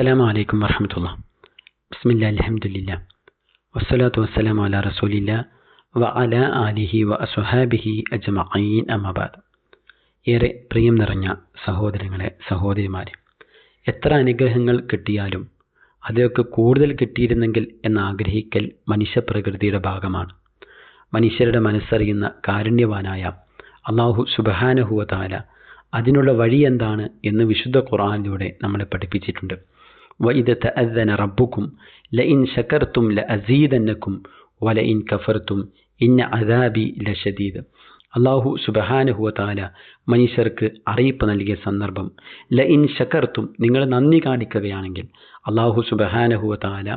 അസ്സലാമു അലൈക്കും വറഹമത്തുള്ള ബിസ്മില്ല അലഹമുല്ല വസ്സലാത്തു വസ്സലാം അല റസൂലില്ല വ അല ആലിഹി വ അസുഹാബിഹി അജ്മഈൻ അമബാദ് ഏറെ പ്രിയം നിറഞ്ഞ സഹോദരങ്ങളെ സഹോദരിമാരെ എത്ര അനുഗ്രഹങ്ങൾ കിട്ടിയാലും അതൊക്കെ കൂടുതൽ കിട്ടിയിരുന്നെങ്കിൽ എന്ന് ആഗ്രഹിക്കൽ മനുഷ്യപ്രകൃതിയുടെ ഭാഗമാണ്. മനുഷ്യരുടെ മനസ്സറിയുന്ന കാരുണ്യവാനായ അള്ളാഹു സുബഹാനഹുവതാല അതിനുള്ള വഴി എന്താണ് എന്ന് വിശുദ്ധ ഖുർആനിലൂടെ നമ്മളെ പഠിപ്പിച്ചിട്ടുണ്ട്. വഇദ تأذن ربكم لئن شكرتم لأزيدنكم ولئن كفرتم ഇന്ന അദാബി ലശദീദ് അള്ളാഹു സുബഹാനുഹുവതാല മനുഷ്യർക്ക് അറിയിപ്പ് നൽകിയ സന്ദർഭം ലഇൻ ശകർത്തും നിങ്ങൾ നന്ദി കാണിക്കുകയാണെങ്കിൽ അള്ളാഹു സുബഹാനഹുവതാല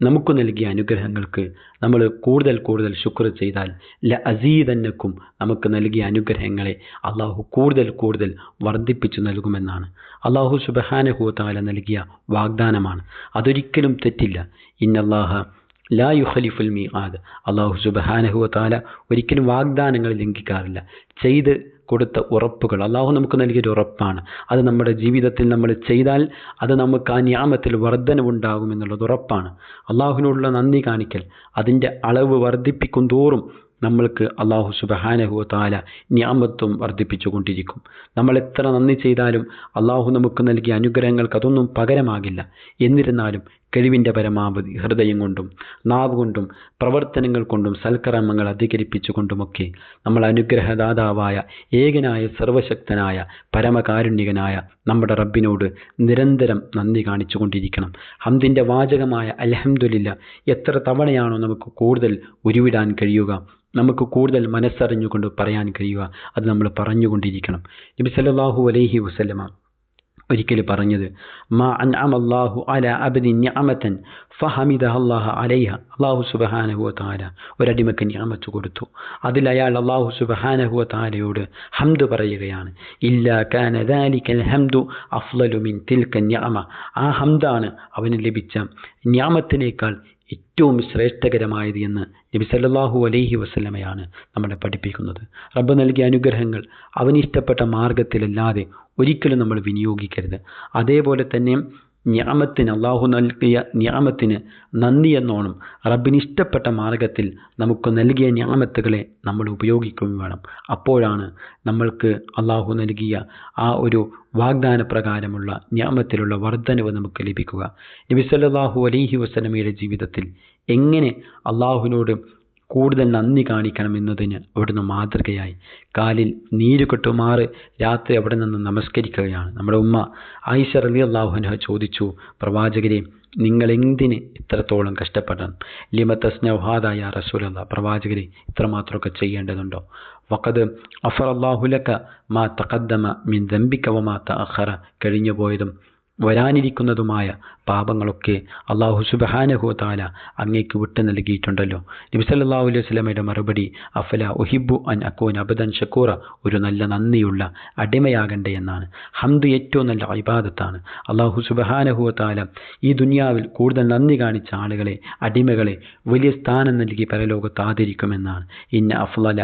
നമുക്ക് നൽകിയ അനുഗ്രഹങ്ങൾക്ക് നമ്മൾ കൂടുതൽ കൂടുതൽ ശുക്ർ ചെയ്താൽ ല അസീതന്നക്കും നമുക്ക് നൽകിയ അനുഗ്രഹങ്ങളെ അള്ളാഹു കൂടുതൽ കൂടുതൽ വർദ്ധിപ്പിച്ചു നൽകുമെന്നാണ്. അള്ളാഹു സുബഹാനഹുത്താല നൽകിയ വാഗ്ദാനമാണ്. അതൊരിക്കലും തെറ്റില്ല. ഇന്നല്ലാഹ ലാ യുഖലിഫുൽ മീ അള്ളാഹു സുബഹാനഹുവത്താല ഒരിക്കലും വാഗ്ദാനങ്ങൾ ലംഘിക്കാറില്ല. ചെയ്ത് കൊടുത്ത ഉറപ്പുകൾ അള്ളാഹു നമുക്ക് നൽകിയൊരു ഉറപ്പാണ്. അത് നമ്മുടെ ജീവിതത്തിൽ നമ്മൾ ചെയ്താൽ അത് നമുക്ക് ആ ന്യാമത്തിൽ വർധനവുണ്ടാകുമെന്നുള്ളത് ഉറപ്പാണ്. അള്ളാഹുവിനോടുള്ള നന്ദി കാണിക്കൽ അതിന്റെ അളവ് വർദ്ധിപ്പിക്കും തോറും നമ്മൾക്ക് അള്ളാഹു സുബഹാനഹു താല ന്യാമത്വം വർദ്ധിപ്പിച്ചു കൊണ്ടിരിക്കും. നമ്മൾ എത്ര നന്ദി ചെയ്താലും അള്ളാഹു നമുക്ക് നൽകിയ അനുഗ്രഹങ്ങൾക്ക് അതൊന്നും പകരമാകില്ല. എന്നിരുന്നാലും കഴിവിന്റെ പരമാവധി ഹൃദയം കൊണ്ടും നാവ് കൊണ്ടും പ്രവർത്തനങ്ങൾ കൊണ്ടും സൽക്കർമ്മങ്ങൾ അധികരിപ്പിച്ചുകൊണ്ടുമൊക്കെ നമ്മൾ അനുഗ്രഹദാതാവായ ഏകനായ സർവശക്തനായ പരമകാരുണ്യകനായ നമ്മുടെ റബ്ബിനോട് നിരന്തരം നന്ദി കാണിച്ചു കൊണ്ടിരിക്കണം ഹംദിന്റെ വാചകമായ അലഹമുല്ല എത്ര തവണയാണോ നമുക്ക് കൂടുതൽ ഉരുവിടാൻ കഴിയുക നമുക്ക് കൂടുതൽ മനസ്സറിഞ്ഞുകൊണ്ട് പറയാൻ കഴിയുക അത് നമ്മൾ പറഞ്ഞുകൊണ്ടിരിക്കണം. നബി സല്ലാഹു അലൈഹി വസല്ലമ ഒരിക്കൽ പറഞ്ഞത്. മാ അൻ അമല്ലാഹു അല അബദി നിഅമതൻ ഫഹമിദ അള്ളാഹ അലൈഹ. അള്ളാഹു സുബഹാനഹുവ താര ഒരടിമക്ക് ഞാമത്ത് കൊടുത്തു. അതിൽ അയാൾ അള്ളാഹു സുബഹാനഹുവ താരയോട് ഹംദ് പറയുകയാണ്. ഇല്ലാ കാന ദാലിക്കൽ ഹംദു അഫ്ലലുമിൻ തിൽക്ക ഞാമ ആ ഹംദാണ് അവന് ലഭിച്ച ഞാമത്തിനേക്കാൾ ഏറ്റവും ശ്രേഷ്ഠകരമായത് എന്ന് നബി സല്ലല്ലാഹു അലൈഹി വസല്ലമയാണ് നമ്മളെ പഠിപ്പിക്കുന്നത്. റബ്ബ് നൽകിയ അനുഗ്രഹങ്ങൾ അവനിഷ്ടപ്പെട്ട മാർഗത്തിലല്ലാതെ ഒരിക്കലും നമ്മൾ വിനിയോഗിക്കരുത്. അതേപോലെ തന്നെ ന്യാമത്തിന് അള്ളാഹു നൽകിയ ഞാമത്തിന് നന്ദി എന്നോണം ഇഷ്ടപ്പെട്ട മാർഗത്തിൽ നമുക്ക് നൽകിയ ഞാമത്തുകളെ നമ്മൾ ഉപയോഗിക്കുകയും വേണം. അപ്പോഴാണ് നമ്മൾക്ക് അള്ളാഹു നൽകിയ ആ ഒരു വാഗ്ദാന പ്രകാരമുള്ള ഞാമത്തിലുള്ള വർധനവ് നമുക്ക് ലഭിക്കുക. നബി സല്ലല്ലാഹു അലൈഹി വസല്ലമയുടെ ജീവിതത്തിൽ എങ്ങനെ അള്ളാഹുവിനോട് കൂടുതൽ നന്ദി കാണിക്കണം എന്നതിന് അവിടുന്ന് മാതൃകയായി. കാലിൽ നീര് കെട്ടുമാറ് രാത്രി അവിടെ നിന്ന് നമസ്കരിക്കുകയാണ്. നമ്മുടെ ഉമ്മ ആയിഷ റലി അള്ളാഹുനഹ ചോദിച്ചു പ്രവാചകരെ നിങ്ങൾ എന്തിന് ഇത്രത്തോളം കഷ്ടപ്പെടണം? ലിമത്തസ്നൗഹാദായ റസൂലല്ല പ്രവാചകരെ ഇത്രമാത്രമൊക്കെ ചെയ്യേണ്ടതുണ്ടോ? വക്കത് അഫർ അള്ളാഹുലക്ക മാ തഖദ്ദമ മിൻ ദമ്പിക്കവ മാ തഅഖറ കഴിഞ്ഞു പോയതും വരാനിരിക്കുന്നതുമായ പാപങ്ങളൊക്കെ അള്ളാഹു സുബഹാനഹു താല അങ്ങേക്ക് വിട്ടു നൽകിയിട്ടുണ്ടല്ലോ. നബിസല്ലാഹു അലൈഹി സ്വലമയുടെ മറുപടി അഫല ഒഹിബു അൻ അക്കോൻ അബദൻ ഷക്കൂറ ഒരു നല്ല നന്ദിയുള്ള അടിമയാകണ്ടേ എന്നാണ്. ഹംദ് ഏറ്റവും നല്ല ഇബാദത്താണ്. അള്ളാഹു സുബഹാനഹു താല ഈ ദുനിയാവിൽ കൂടുതൽ നന്ദി കാണിച്ച ആളുകളെ അടിമകളെ വലിയ സ്ഥാനം നൽകി പരലോകത്ത് ആദരിക്കുമെന്നാണ്. ഇന്ന അഫ്ലല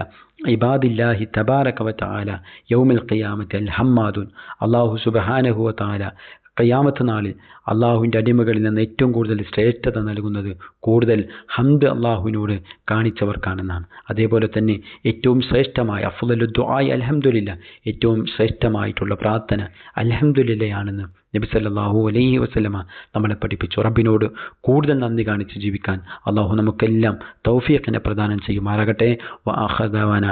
ഇബാദില്ലാഹി തബാരക വതആല യൗമിൽ ഖിയാമത്തി അൽ ഹമ്മാദുൻ. അള്ളാഹു സുബഹാനഹുവത്താല താല കയ്യാമത്ത് നാളിൽ അള്ളാഹുവിന്റെ അടിമകളിൽ നിന്ന് ഏറ്റവും കൂടുതൽ ശ്രേഷ്ഠത നൽകുന്നത് കൂടുതൽ ഹംദ് അള്ളാഹുവിനോട് കാണിച്ചവർക്കാണെന്നാണ്. അതേപോലെ തന്നെ ഏറ്റവും ശ്രേഷ്ഠമായ അഫുദലു ദുആയി അലഹമുല്ല ഏറ്റവും ശ്രേഷ്ഠമായിട്ടുള്ള പ്രാർത്ഥന അലഹമുല്ലയാണെന്ന് നബി സല്ലാഹു അലൈഹി വസ്ലമ നമ്മളെ പഠിപ്പിച്ചു. റബ്ബിനോട് കൂടുതൽ നന്ദി കാണിച്ച് ജീവിക്കാൻ അള്ളാഹു നമുക്കെല്ലാം തൗഫിയക്കിനെ പ്രദാനം ചെയ്യുമാറാകട്ടെ. അൽഹംദുലില്ലാഹി